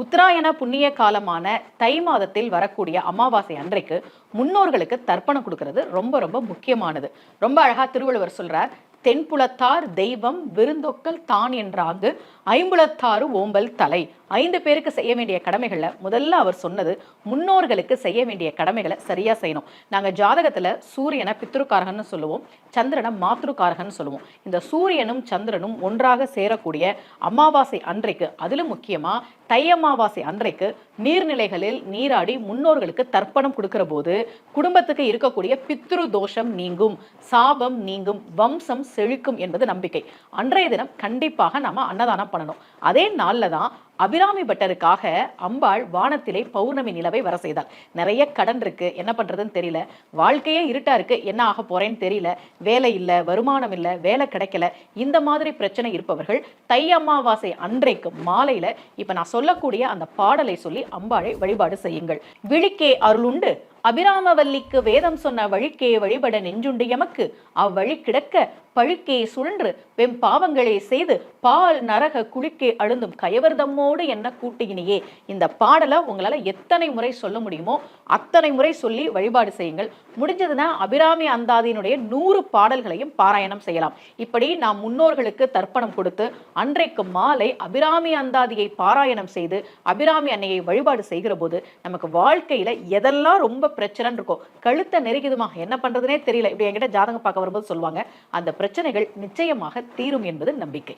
உத்தராயண புண்ணிய காலமான தை மாதத்தில் வரக்கூடிய அமாவாசை அன்றைக்கு முன்னோர்களுக்கு தர்ப்பணம் கொடுக்கறது ரொம்ப ரொம்ப முக்கியமானது. ரொம்ப அழகா திருவள்ளுவர் சொல்றார் தென்புலத்தார் தெய்வம் விருந்தொக்கல் தான் என்றாங்கு ஐம்புலத்தாறு ஓம்பல் தலை. ஐந்து பேருக்கு செய்ய வேண்டிய கடமைகளை முதல்ல அவர் சொன்னது முன்னோர்களுக்கு செய்ய வேண்டிய கடமைகளை சரியா செய்யணும். நாங்க ஜாதகத்துல சூரியனை பித்ருக்காரகன்னு சொல்லுவோம் சந்திரனை மாத்ருக்காரகன்னு சொல்லுவோம். இந்த சூரியனும் சந்திரனும் ஒன்றாக சேரக்கூடிய அமாவாசை அன்றைக்கு அதிலும் முக்கியமா தை அமாவாசை அன்றைக்கு நீர்நிலைகளில் நீராடி முன்னோர்களுக்கு தர்ப்பணம் கொடுக்கிற போது குடும்பத்துக்கு இருக்கக்கூடிய பித்ரு தோஷம் நீங்கும் சாபம் நீங்கும் வம்சம் செழிக்கும் என்பது நம்பிக்கை. அன்றைய தினம் கண்டிப்பாக நாம அன்னதானம் பண்ணணும். அதே நாளில் தான் அபிராமி பட்டருக்காக அம்பாள் வானத்திலே பௌர்ணமி நிலவை வர செய்தாள். நிறைய கடன் இருக்கு. என்ன பண்றதுன்னு தெரியல. வாழ்க்கையே இருட்டா இருக்கு. என்ன ஆக போறேன்னு தெரியல. வேலை இல்லை வருமானம் இல்லை வேலை கிடைக்கல. இந்த மாதிரி பிரச்சனை இருப்பவர்கள் தை அமாவாசை அன்றைக்கு மாலையில இப்ப நான் சொல்லக்கூடிய அந்த பாடலை சொல்லி அம்பாளை வழிபாடு செய்யுங்கள். விழிக்கே அருளுண்டு அபிராமவல்லிக்கு வேதம் சொன்ன வழிக்கே வழிபட நெஞ்சுண்டு எமக்கு. அவ்வழி கிடக்க பழுக்கே சுழன்று வெம் பாவங்களே செய்து பால் நரக குளிக்கே அழுந்தும் கயவர்தம்மோடு என்ன கூட்டியினியே. இந்த பாடலை உங்களால எத்தனை முறை சொல்ல முடியுமோ அத்தனை முறை சொல்லி வழிபாடு செய்யுங்கள். முடிஞ்சதுன்னா அபிராமி அந்தாதியினுடைய நூறு பாடல்களையும் பாராயணம் செய்யலாம். இப்படி நாம் முன்னோர்களுக்கு தர்ப்பணம் கொடுத்து அன்றைக்கு மாலை அபிராமி அந்தாதியை பாராயணம் செய்து அபிராமி அன்னையை வழிபாடு செய்கிற போது நமக்கு வாழ்க்கையில எதெல்லாம் ரொம்ப பிரச்சனைன்னு இருக்கும். கழுத்தை நெருக்கிதுமா? என்ன பண்றதுனே தெரியல. இப்படி என்கிட்ட ஜாதகம் பார்க்க வரும்போது சொல்லுவாங்க. அந்த பிரச்சனைகள் நிச்சயமாக தீரும் என்பது நம்பிக்கை.